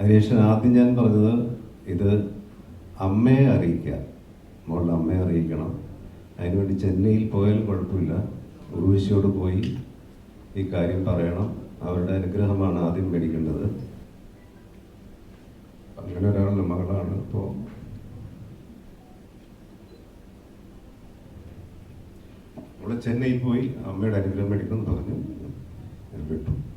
അതിനുശേഷം ആദ്യം ഞാൻ പറഞ്ഞത് ഇത് അമ്മയെ അറിയിക്കുക. മോളുടെ അമ്മയെ അറിയിക്കണം. അതിനുവേണ്ടി ചെന്നൈയിൽ പോയാൽ കുഴപ്പമില്ല. ഉർവശിയോട് പോയി ഈ കാര്യം പറയണം. അവരുടെ അനുഗ്രഹമാണ് ആദ്യം മേടിക്കേണ്ടത്. അങ്ങനെ ഒരാളുടെ മകളാണ് ഇപ്പോൾ അവിടെ ചെന്നൈയിൽ പോയി അമ്മയുടെ അനുഗ്രഹം മേടിക്കണം എന്ന് പറഞ്ഞു. ഞാൻ വിട്ടു.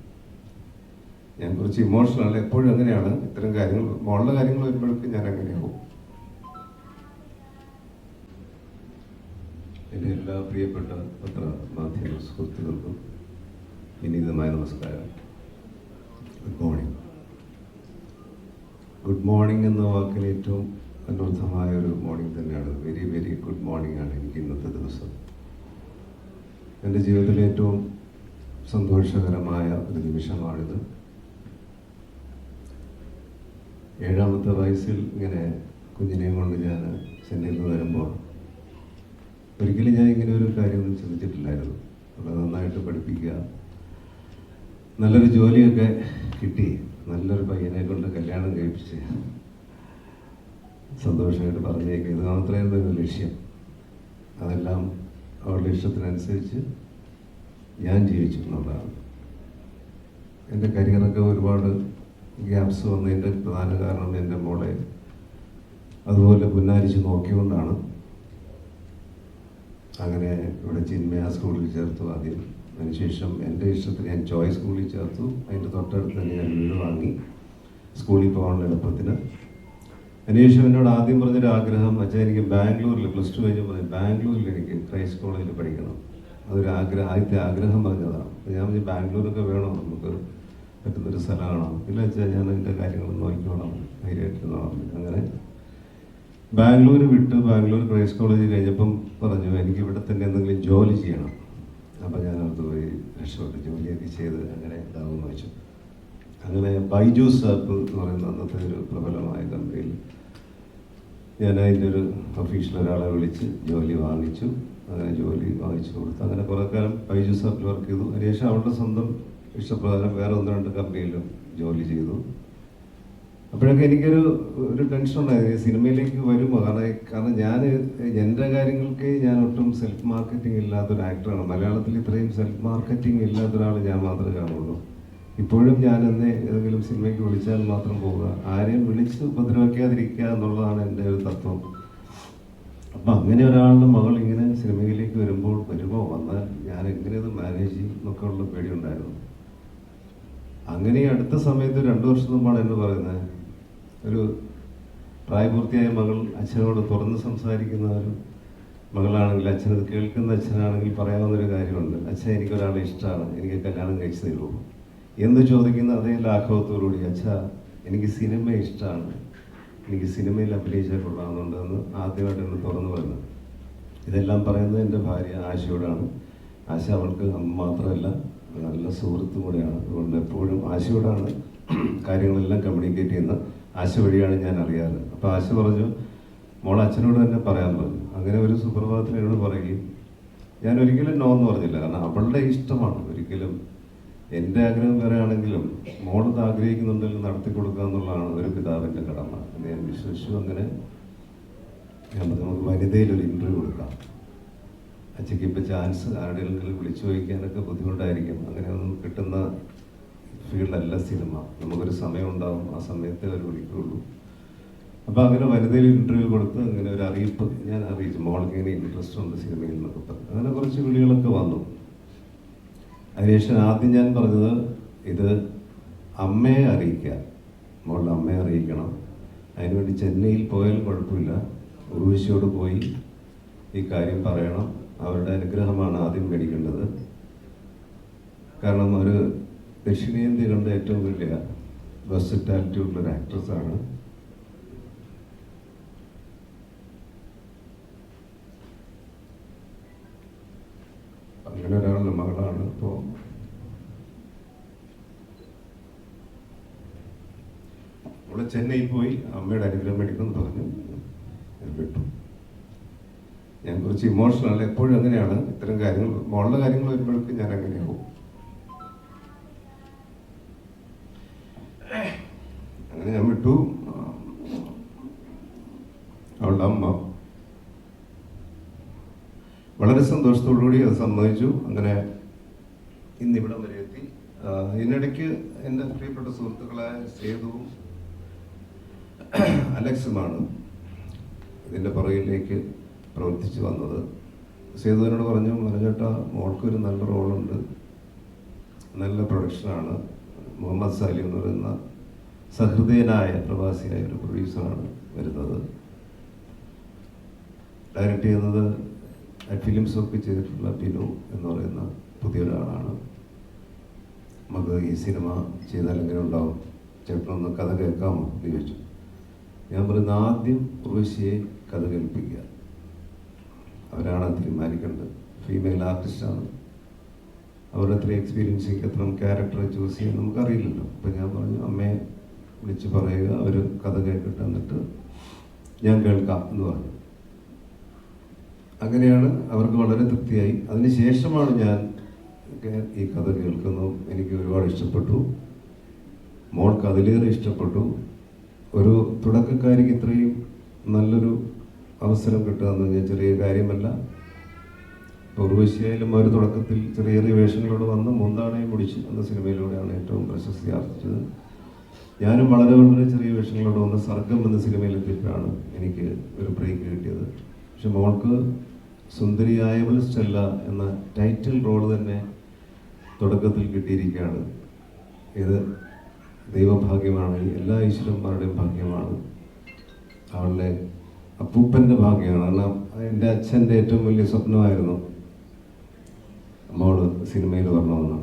ഞാൻ കുറച്ച് ഇമോഷണൽ എപ്പോഴും അങ്ങനെയാണ്. ഇത്തരം കാര്യങ്ങൾ മോളുടെ കാര്യങ്ങൾ വരുമ്പോഴൊക്കെ ഞാൻ അങ്ങനെയാവും എന്റെ എല്ലാ പ്രിയപ്പെട്ട പത്ര മാധ്യമ സുഹൃത്തുക്കൾക്കും വിനീതമായ നമസ്കാരം. ഗുഡ് മോർണിംഗ് ഗുഡ് മോർണിംഗ് എന്ന വാക്കിന് ഏറ്റവും അനർത്ഥമായ ഒരു മോർണിംഗ് തന്നെയാണ്. വെരി വെരി ഗുഡ് മോർണിംഗ് ആണ് എനിക്ക് ഇന്നത്തെ ദിവസം. എന്റെ ജീവിതത്തിലെ ഏറ്റവും സന്തോഷകരമായ ഒരു നിമിഷമാണിത്. ഏഴാമത്തെ വയസ്സിൽ ഇങ്ങനെ കുഞ്ഞിനെയും കൊണ്ട് ഞാൻ ചെന്നൈയിൽ നിന്ന് വരുമ്പോൾ ഒരിക്കലും ഞാൻ ഇങ്ങനെ ഒരു കാര്യമൊന്നും ചിന്തിച്ചിട്ടില്ലായിരുന്നു വളരെ നന്നായിട്ട് പഠിപ്പിക്കുക നല്ലൊരു ജോലിയൊക്കെ കിട്ടി നല്ലൊരു പയ്യനെ കൊണ്ട് കല്യാണം കഴിപ്പിച്ച് സന്തോഷമായിട്ട് പറഞ്ഞേക്കുക. ഇത് മാത്രമായിരുന്നു ഒരു ലക്ഷ്യം. അതെല്ലാം അവളുടെ ഇഷ്ടത്തിനനുസരിച്ച് ഞാൻ ജീവിച്ചു എന്നുള്ളതാണ്. എന്റെ കരിയറൊക്കെ ഒരുപാട് ഗ്യാപ്സ് വന്നതിന്റെ പ്രധാന കാരണം എന്റെ മോളെ അതുപോലെ പുന്നാരിച്ച് നോക്കിക്കൊണ്ടാണ്. അങ്ങനെ ഇവിടെ ചിന്മയ സ്കൂളിൽ ചേർത്തു ആദ്യം. അതിനുശേഷം എന്റെ ഇഷ്ടത്തിന് ഞാൻ ചോയ്സ് സ്കൂളിൽ ചേർത്തു. അതിന്റെ തൊട്ടടുത്ത് തന്നെ ഞാൻ വീട് വാങ്ങി. സ്കൂളിൽ പോകാനുള്ള എളുപ്പത്തിന്. അതിനുശേഷം എന്നോട് ആദ്യം പറഞ്ഞൊരു ആഗ്രഹം അച്ഛൻ എനിക്ക് ബാംഗ്ലൂരിൽ പ്ലസ് ടു കഴിഞ്ഞ് പറഞ്ഞു ബാംഗ്ലൂരിൽ എനിക്ക് ക്രൈസ്റ്റ് കോളേജിൽ പഠിക്കണം. അതൊരു ആഗ്രഹം ആദ്യത്തെ ആഗ്രഹം പറഞ്ഞതാണ്. ഞാൻ പറഞ്ഞു ബാംഗ്ലൂരൊക്കെ വേണോ? നമുക്ക് പറ്റുന്നൊരു സ്ഥലമാണോ. ഇല്ല വെച്ചാൽ ഞാൻ എന്റെ കാര്യങ്ങൾ നോക്കിക്കോളാം ധൈര്യമായിട്ടിരുന്നോളാം അങ്ങനെ ബാംഗ്ലൂർ വിട്ട് ബാംഗ്ലൂർ ക്രൈസ്റ്റ് കോളേജ് കഴിഞ്ഞപ്പം പറഞ്ഞു എനിക്ക് ഇവിടെ തന്നെ എന്തെങ്കിലും ജോലി ചെയ്യണം. അപ്പം ഞാൻ അടുത്ത് പോയി രക്ഷപ്പെട്ട് ജോലിയൊക്കെ ചെയ്ത് അങ്ങനെ ഇതാവും വെച്ചു അങ്ങനെ ബൈജൂസ് ആപ്പ് എന്ന് പറയുന്ന അന്നത്തെ ഒരു പ്രബലമായ കമ്പനിയിൽ ഞാൻ അതിന്റെ ഒരു ഒഫീഷ്യൽ ഒരാളെ വിളിച്ച് ജോലി വാങ്ങിച്ചു. അങ്ങനെ ജോലി വാങ്ങിച്ചു കൊടുത്തു അങ്ങനെ കുറേ കാലം ബൈജൂസ് ആപ്പിൽ വർക്ക് ചെയ്തു. അതിനുശേഷം അവളുടെ സ്വന്തം ഇഷ്ടപ്രകാരം വേറെ ഒന്ന് രണ്ട് കമ്പനിയിലും ജോലി ചെയ്തു. അപ്പോഴൊക്കെ എനിക്കൊരു ഒരു ടെൻഷൻ ഉണ്ടായിരുന്നു സിനിമയിലേക്ക് വരുമോ? കാരണം കാരണം ഞാൻ എന്റെ കാര്യങ്ങൾക്ക് ഞാൻ ഒട്ടും സെൽഫ് മാർക്കറ്റിംഗ് ഇല്ലാത്തൊരു ആക്ടറാണ് മലയാളത്തിൽ ഇത്രയും സെൽഫ് മാർക്കറ്റിംഗ് ഇല്ലാത്ത ഒരാൾ ഞാൻ മാത്രമേ കാണുള്ളൂ. ഇപ്പോഴും ഞാൻ എന്നെ ഏതെങ്കിലും സിനിമയ്ക്ക് വിളിച്ചാൽ മാത്രം പോവുക. ആരെയും വിളിച്ച് ഉപദ്രവിക്കാതിരിക്കുക എന്നുള്ളതാണ് എന്റെ ഒരു തത്വം. അപ്പം അങ്ങനെ ഒരാളുടെ മകൾ ഇങ്ങനെ സിനിമയിലേക്ക് വരുമ്പോൾ വരുമോ? വന്നാൽ ഞാൻ എങ്ങനെ ഇത് മാനേജ് ചെയ്യും എന്നൊക്കെ ഉള്ള പേടിയുണ്ടായിരുന്നു അങ്ങനെ ഈ അടുത്ത സമയത്ത് രണ്ടു വർഷം മുമ്പാണ് എന്ന് പറയുന്നത്. ഒരു പ്രായപൂർത്തിയായ മകൾ അച്ഛനോട് തുറന്ന് സംസാരിക്കുന്ന ഒരു മകളാണെങ്കിൽ അച്ഛനത് കേൾക്കുന്ന അച്ഛനാണെങ്കിൽ പറയാവുന്നൊരു കാര്യമുണ്ട്. അച്ഛൻ എനിക്കൊരാളെ ഇഷ്ടമാണ് എനിക്ക് കല്യാണം കഴിച്ചു തരുമോ എന്ന് ചോദിക്കുന്ന അതേ ലാഘവത്തോടുകൂടി അച്ഛ എനിക്ക് സിനിമ ഇഷ്ടമാണ് എനിക്ക് സിനിമയിൽ അഭിനയിച്ചാൽ കൊള്ളാമെന്നുണ്ടെന്ന് ആദ്യമായിട്ട് എന്നെ തുറന്നു പറയുന്നത്. ഇതെല്ലാം പറയുന്നത് എന്റെ ഭാര്യ ആശയോടാണ്. ആശ അവൾക്ക് മാത്രമല്ല നല്ല സുഹൃത്തും കൂടെയാണ്. അതുകൊണ്ട് എപ്പോഴും ആശയോടാണ് കാര്യങ്ങളെല്ലാം കമ്മ്യൂണിക്കേറ്റ് ചെയ്യുന്ന ആശ വഴിയാണ് ഞാൻ അറിയാറ്. അപ്പോൾ ആശ പറഞ്ഞു മോൾ അച്ഛനോട് തന്നെ പറയാൻ പറഞ്ഞു. അങ്ങനെ ഒരു സുപ്രഭാതത്തിൽ എന്നോട് പറയുകയും ഞാൻ ഒരിക്കലും നോ എന്ന് പറഞ്ഞില്ല. കാരണം അവളുടെ ഇഷ്ടമാണ്. ഒരിക്കലും എന്റെ ആഗ്രഹം വേറെ ആണെങ്കിലും മോളത് ആഗ്രഹിക്കുന്നുണ്ടെങ്കിൽ നടത്തി കൊടുക്കുക എന്നുള്ളതാണ് ഒരു പിതാവിന്റെ കടമ. ഞാൻ വിശ്വസിച്ചു. അങ്ങനെ നമുക്ക് വനിതയിൽ ഒരു ഇന്റർവ്യൂ കൊടുക്കാം. അച്ഛയ്ക്ക് ഇപ്പോൾ ചാൻസ് ആരുടെയെങ്കിലും വിളിച്ചു ചോദിക്കാനൊക്കെ ബുദ്ധിമുട്ടായിരിക്കും. അങ്ങനെ ഒന്നും കിട്ടുന്ന ഫീൽഡല്ല സിനിമ. നമുക്കൊരു സമയം ഉണ്ടാവും ആ സമയത്തെ അവർ വിളിക്കുകയുള്ളൂ അപ്പോൾ അങ്ങനെ വനിതയിൽ ഇന്റർവ്യൂ കൊടുത്ത് അങ്ങനെ ഒരു അറിയിപ്പ് ഞാൻ അറിയിച്ചു. മോൾക്ക് ഇങ്ങനെ ഇൻട്രസ്റ്റ് ഉണ്ട് സിനിമയിൽ എന്നൊക്കെ പറഞ്ഞു. അങ്ങനെ കുറച്ച് വിളികളൊക്കെ വന്നു. അതിനുശേഷം ആദ്യം ഞാൻ പറഞ്ഞത് ഇത് അമ്മയെ അറിയിക്കുക. മോളുടെ അമ്മയെ അറിയിക്കണം. അതിനുവേണ്ടി ചെന്നൈയിൽ പോയാൽ കുഴപ്പമില്ല. ഉർവശിയോട് പോയി ഈ കാര്യം പറയണം. അവരുടെ അനുഗ്രഹമാണ് ആദ്യം മേടിക്കേണ്ടത്. കാരണം ഒരു ദക്ഷിണേന്ത്യ കണ്ട ഏറ്റവും വലിയ വെസ്റ്റാലിറ്റി ഉള്ള ഒരു ആക്ട്രസ്സാണ്. അങ്ങനെ ഒരാളുടെ മകളാണ് ഇപ്പോൾ അവിടെ ചെന്നൈയിൽ പോയി അമ്മയുടെ അനുഗ്രഹം മേടിക്കുമെന്ന് പറഞ്ഞു. വിട്ടു. ഞാൻ കുറച്ച് ഇമോഷണൽ എപ്പോഴും അങ്ങനെയാണ്. ഇത്തരം കാര്യങ്ങൾ മോളുടെ കാര്യങ്ങൾ വരുമ്പോഴേക്കും ഞാൻ അങ്ങനെയാവും അങ്ങനെ ഞാൻ വിട്ടു. അവളുടെ അമ്മ വളരെ സന്തോഷത്തോടുകൂടി അത് സമ്മതിച്ചു. അങ്ങനെ ഇന്നിവിടം വരെ എത്തി. ഇതിനിടയ്ക്ക് എന്റെ പ്രിയപ്പെട്ട സുഹൃത്തുക്കളായ സേതുവും അലക്സുമാണ് ഇതിന്റെ പുറകിലേക്ക് പ്രവർത്തിച്ചു വന്നത്. സേതുവിനോട് പറഞ്ഞു മനോജേട്ടാ മോൾക്കൊരു നല്ല റോളുണ്ട്. നല്ല പ്രൊഡക്ഷനാണ്. മുഹമ്മദ് സാലി എന്ന് പറയുന്ന സഹൃദയനായ പ്രവാസിയായ ഒരു പ്രൊഡ്യൂസറാണ് വരുന്നത്. ഡയറക്റ്റ് ചെയ്യുന്നത് ഫിലിംസ് ഒക്കെ ചെയ്തിട്ടുള്ള ബിനു എന്ന് പറയുന്ന പുതിയൊരാളാണ്. നമുക്ക് ഈ സിനിമ ചെയ്താൽ എങ്ങനെ ഉണ്ടാവും? ചേട്ടനൊന്ന് കഥ കേൾക്കാമോ? എന്ന് ചോദിച്ചു. ഞാൻ പറയുന്ന ആദ്യം ഉർവശിയെ കഥ കേൾപ്പിക്കുക. അവരാണ് തീരുമാനിക്കേണ്ടത് ഫീമെയിൽ ആർട്ടിസ്റ്റാണ് അവരുടെ അത്ര എക്സ്പീരിയൻസിക്ക് എത്ര ക്യാരക്ടർ ചൂസ് ചെയ്യാൻ നമുക്കറിയില്ലല്ലോ. അപ്പം ഞാൻ പറഞ്ഞു അമ്മയെ വിളിച്ച് പറയുക അവർ കഥ കേൾക്കട്ടെ എന്നിട്ട് ഞാൻ കേൾക്കാം എന്ന് പറഞ്ഞു. അങ്ങനെയാണ് അവർക്ക് വളരെ തൃപ്തിയായി. അതിനുശേഷമാണ് ഞാൻ ഈ കഥ കേൾക്കുന്നു. എനിക്ക് ഒരുപാട് ഇഷ്ടപ്പെട്ടു. മോൾക്ക് അതിലേറെ ഇഷ്ടപ്പെട്ടു. ഒരു തുടക്കക്കാരിക്ക് ഇത്രയും നല്ലൊരു അവസരം കിട്ടുക എന്ന് പറഞ്ഞാൽ ചെറിയ കാര്യമല്ല. ഉർവശിയായാലും അവർ തുടക്കത്തിൽ ചെറിയ ചെറിയ വേഷങ്ങളോട് വന്ന് മുന്താണയും മുടിച്ചു എന്ന സിനിമയിലൂടെയാണ് ഏറ്റവും പ്രശസ്തി ആർജിച്ചത്. ഞാനും വളരെ വളരെ ചെറിയ വേഷങ്ങളോട് വന്ന് സർഗം എന്ന സിനിമയിലെത്തിയപ്പോഴാണ് എനിക്ക് ഒരു ബ്രേക്ക് കിട്ടിയത്. പക്ഷെ മോൾക്ക് സുന്ദരിയായ സ്റ്റെല്ല എന്ന ടൈറ്റിൽ റോൾ തന്നെ തുടക്കത്തിൽ കിട്ടിയിരിക്കുകയാണ്. ഇത് ദൈവഭാഗ്യമാണ് എല്ലാ ഈശ്വരന്മാരുടെയും ഭാഗ്യമാണ്. അവളുടെ അപ്പൂപ്പന്റെ ഭാഗ്യമാണ്. കാരണം എന്റെ അച്ഛന്റെ ഏറ്റവും വലിയ സ്വപ്നമായിരുന്നു അമ്മോട് സിനിമയിൽ വരണമെന്ന്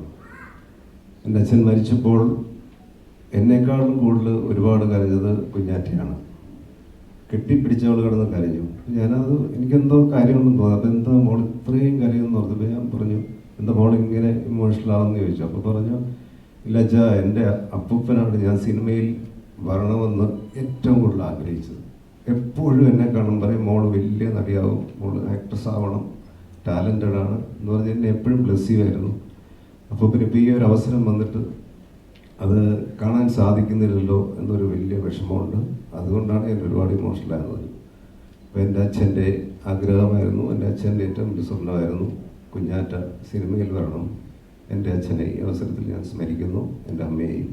എന്റെ അച്ഛൻ മരിച്ചപ്പോൾ എന്നെക്കാളും കൂടുതൽ ഒരുപാട് കരഞ്ഞത് കുഞ്ഞാറ്റയാണ്. കെട്ടിപ്പിടിച്ചവൾ കിടന്ന് കരഞ്ഞു. ഞാനത് എനിക്കെന്തോ കാര്യമൊന്നും തോന്നി. അപ്പം എന്താ മോൾ ഇത്രയും കരയെന്ന് ഓർത്തപ്പോൾ ഞാൻ പറഞ്ഞു എന്താ മോൾ ഇങ്ങനെ ഇമോഷണൽ ആണെന്ന് ചോദിച്ചു. അപ്പോൾ പറഞ്ഞു ഇല്ല അച്ഛാ എന്റെ അപ്പൂപ്പനാണ് ഞാൻ സിനിമയിൽ വരണമെന്ന് ഏറ്റവും കൂടുതൽ ആഗ്രഹിച്ചത്. എപ്പോഴും എന്നെ കാണും പറയും മോൾ വലിയ നടിയാവും മോൾ ആക്ട്രസ് ആവണം ടാലന്റഡ് ആണ് എന്ന് പറഞ്ഞ് എന്നെ എപ്പോഴും ബ്ലെസ് ചെയ്യുമായിരുന്നു. അപ്പോൾ പിന്നെ ഇപ്പോൾ ഈ ഒരു അവസരം വന്നിട്ട് അത് കാണാൻ സാധിക്കുന്നില്ലല്ലോ എന്നൊരു വലിയ വിഷമമുണ്ട്. അതുകൊണ്ടാണ് ഞാൻ ഒരുപാട് ഇമോഷണൽ അപ്പോൾ എന്റെ അച്ഛന്റെ ആഗ്രഹമായിരുന്നു എന്റെ അച്ഛന്റെ ഏറ്റവും വലിയ സ്വപ്നമായിരുന്നു കുഞ്ഞാറ്റ സിനിമയിൽ വരണം. എന്റെ അച്ഛനെ ഈ അവസരത്തിൽ ഞാൻ സ്മരിക്കുന്നു എന്റെ അമ്മയെയും.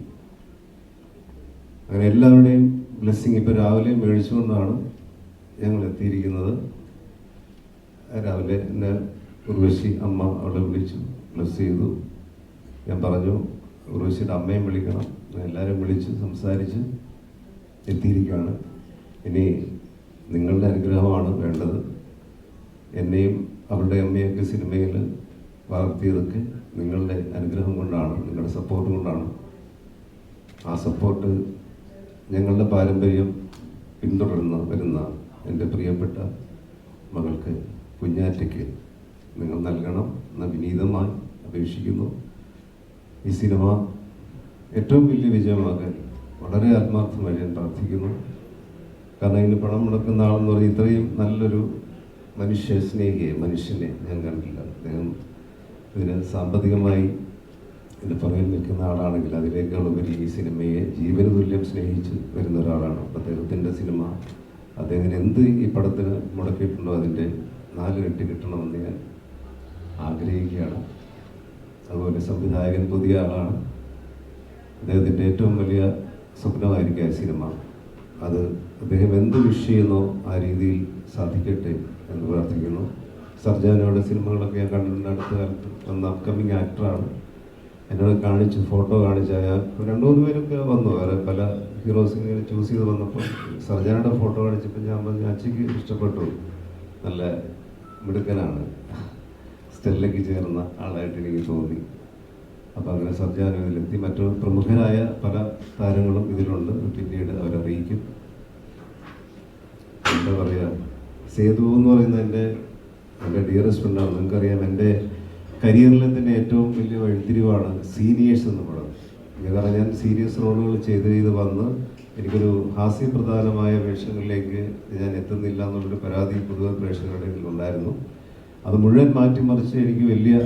അങ്ങനെ എല്ലാവരുടെയും ബ്ലെസ്സിങ് ഇപ്പോൾ രാവിലെ മേടിച്ചുകൊണ്ടാണ് ഞങ്ങൾ എത്തിയിരിക്കുന്നത്. രാവിലെ എന്നെ ഉർവശി അമ്മ അവളെ വിളിച്ചു ബ്ലസ് ചെയ്തു. ഞാൻ പറഞ്ഞു ഉർവശിയുടെ അമ്മയും വിളിക്കണം. എല്ലാവരും വിളിച്ച് സംസാരിച്ച് എത്തിയിരിക്കുകയാണ്. ഇനി നിങ്ങളുടെ അനുഗ്രഹമാണ് വേണ്ടത്. എന്നെയും അവളുടെ അമ്മയൊക്കെ സിനിമയിൽ വളർത്തിയതൊക്കെ നിങ്ങളുടെ അനുഗ്രഹം കൊണ്ടാണ് നിങ്ങളുടെ സപ്പോർട്ട് കൊണ്ടാണ്. ആ സപ്പോർട്ട് ഞങ്ങളുടെ പാരമ്പര്യം പിന്തുടർന്ന് വരുന്ന എന്റെ പ്രിയപ്പെട്ട മകൾക്ക് കുഞ്ഞാറ്റയ്ക്ക് നിങ്ങൾ നൽകണം എന്ന് വിനീതമായി അപേക്ഷിക്കുന്നു. ഈ സിനിമ ഏറ്റവും വലിയ വിജയമാകാൻ വളരെ ആത്മാർത്ഥമായി ഞാൻ പ്രാർത്ഥിക്കുന്നു. കാരണം ഇതിന് പണം മുടക്കുന്ന ആളെന്ന് പറഞ്ഞാൽ ഇത്രയും നല്ലൊരു മനുഷ്യ സ്നേഹിയെ മനുഷ്യനെ ഞാൻ കണ്ടില്ല അദ്ദേഹം ഇതിന് സാമ്പത്തികമായി ഇതിന് പുറകിൽ നിൽക്കുന്ന ആളാണെങ്കിൽ അതിനേക്കാളുപരി ഈ സിനിമയെ ജീവന തുല്യം സ്നേഹിച്ച് വരുന്ന ഒരാളാണ് അദ്ദേഹത്തിന്റെ സിനിമ. അദ്ദേഹത്തിന് എന്ത് ഈ പടത്തിന് മുടക്കിയിട്ടുണ്ടോ അതിന്റെ നാല് കെട്ടി കിട്ടണമെന്ന് ഞാൻ ആഗ്രഹിക്കുകയാണ്. അതുപോലെ സംവിധായകൻ പുതിയ ആളാണ്. അദ്ദേഹത്തിന്റെ ഏറ്റവും വലിയ സ്വപ്നമായിരിക്കും ആ സിനിമ. അത് അദ്ദേഹം എന്ത് വിഷ് ചെയ്യുന്നോ ആ രീതിയിൽ സാധിക്കട്ടെ എന്ന് പ്രാർത്ഥിക്കുന്നു. സർജാനയുടെ സിനിമകളൊക്കെ ഞാൻ കണ്ടിട്ടുണ്ട് അടുത്ത കാലത്ത്. വന്ന അപ്കമിങ് ആക്ടറാണ്. എന്നോട് കാണിച്ച് ഫോട്ടോ കാണിച്ചാൽ രണ്ടു മൂന്ന് പേരൊക്കെ വന്നു. വേറെ പല ഹീറോസിനെ ചൂസ് ചെയ്ത് വന്നപ്പോൾ സർജനയുടെ ഫോട്ടോ കാണിച്ചപ്പോൾ ഞാൻ പറഞ്ഞു അച്ഛക്ക് ഇഷ്ടപ്പെട്ടു. നല്ല മിടുക്കനാണ്. സ്റ്റെല്ലയ്ക്ക് ചേർന്ന ആളായിട്ട് എനിക്ക് തോന്നി. അപ്പോൾ അങ്ങനെ സർജാനം ഇതിലെത്തി. മറ്റു പ്രമുഖരായ പല താരങ്ങളും ഇതിലുണ്ട്. പിന്നീട് അവരറിയിക്കും എന്താ പറയുക സേതു എന്ന് പറയുന്ന എന്റെ എന്റെ ഡിയറസ്റ്റ് ഫ്രണ്ടാണ് നിങ്ങൾക്കറിയാം എന്റെ കരിയറിലെ തന്നെ ഏറ്റവും വലിയ വഴിത്തിരിവാണ് സീനിയേഴ്സ് എന്ന് പറയുന്നത് കാരണം ഞാൻ സീരിയസ് റോളുകൾ ചെയ്ത് ചെയ്ത് വന്ന് എനിക്കൊരു ഹാസ്യപ്രധാനമായ വേഷങ്ങളിലേക്ക് ഞാൻ എത്തുന്നില്ല എന്നുള്ളൊരു പരാതി പൊതുവെ പ്രേക്ഷകരുടെ ഉണ്ടായിരുന്നു അത് മുഴുവൻ മാറ്റിമറിച്ച് എനിക്ക് വലിയ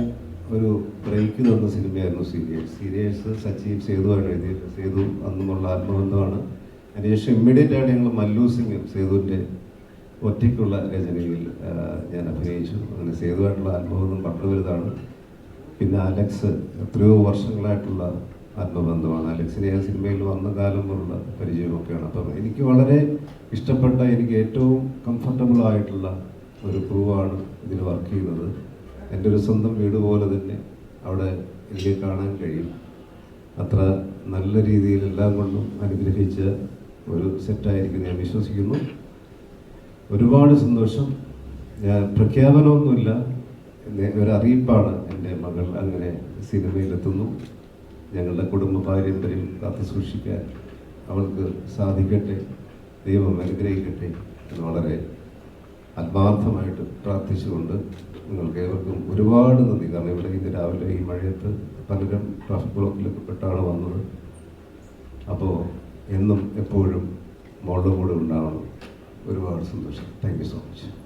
ഒരു ബ്രേക്ക് തന്ന സിനിമയായിരുന്നു സീരിയസ് സീരിയസ് സച്ചിൻ സേതുവാണ് എഴുതിയത്. സേതു അന്നുമുള്ള ആത്മബന്ധമാണ്. അതിനുശേഷം ഇമ്മീഡിയറ്റ് ആയിട്ട് ഞങ്ങൾ മല്ലു സിംഗ് സേതുവിന്റെ ഒറ്റയ്ക്കുള്ള രചനയിൽ ഞാൻ അഭിനയിച്ചു. അങ്ങനെ സേതുവായിട്ടുള്ള ആത്മബന്ധം വളരെ വലുതാണ് പിന്നെ അലക്സ് എത്രയോ വർഷങ്ങളായിട്ടുള്ള ആത്മബന്ധമാണ്. അലക്സിനെ ഞാൻ സിനിമയിൽ വന്ന കാലം മുതലുള്ള പരിചയമൊക്കെയാണ്. അപ്പം എനിക്ക് വളരെ ഇഷ്ടപ്പെട്ട എനിക്ക് ഏറ്റവും കംഫർട്ടബിൾ ആയിട്ടുള്ള ഒരു ക്രൂവാണ് ഇതിൽ വർക്ക് ചെയ്യുന്നത്. എന്റെ ഒരു സ്വന്തം വീട് പോലെ തന്നെ അവിടെ എനിക്ക് കാണാൻ കഴിയും. അത്ര നല്ല രീതിയിൽ എല്ലാം കൊണ്ടും അനുഗ്രഹിച്ച ഒരു സെറ്റായിരിക്കും ഞാൻ വിശ്വസിക്കുന്നു. ഒരുപാട് സന്തോഷം. ഞാൻ പ്രഖ്യാപനമൊന്നുമില്ല. ഒരു അറിയിപ്പാണ് എന്റെ മകൾ അങ്ങനെ സിനിമയിലെത്തുന്നു. ഞങ്ങളുടെ കുടുംബ പാരമ്പര്യം കാത്തു സൂക്ഷിക്കാൻ അവൾക്ക് സാധിക്കട്ടെ ദൈവം അനുഗ്രഹിക്കട്ടെ എന്ന് വളരെ ആത്മാർത്ഥമായിട്ട് പ്രാർത്ഥിച്ചുകൊണ്ട് നിങ്ങൾക്ക് ഏവർക്കും ഒരുപാട് നന്ദി. കാരണം ഇവിടെ ഇന്ന് രാവിലെ ഈ മഴയത്ത് പലരും ട്രാഫിക് ബ്ലോക്കിലൊക്കെ പെട്ടാണ് വന്നത്. അപ്പോൾ എന്നും എപ്പോഴും മോളുടെ കൂടെ ഉണ്ടാവണം. ഒരുപാട് സന്തോഷം. Thank you so much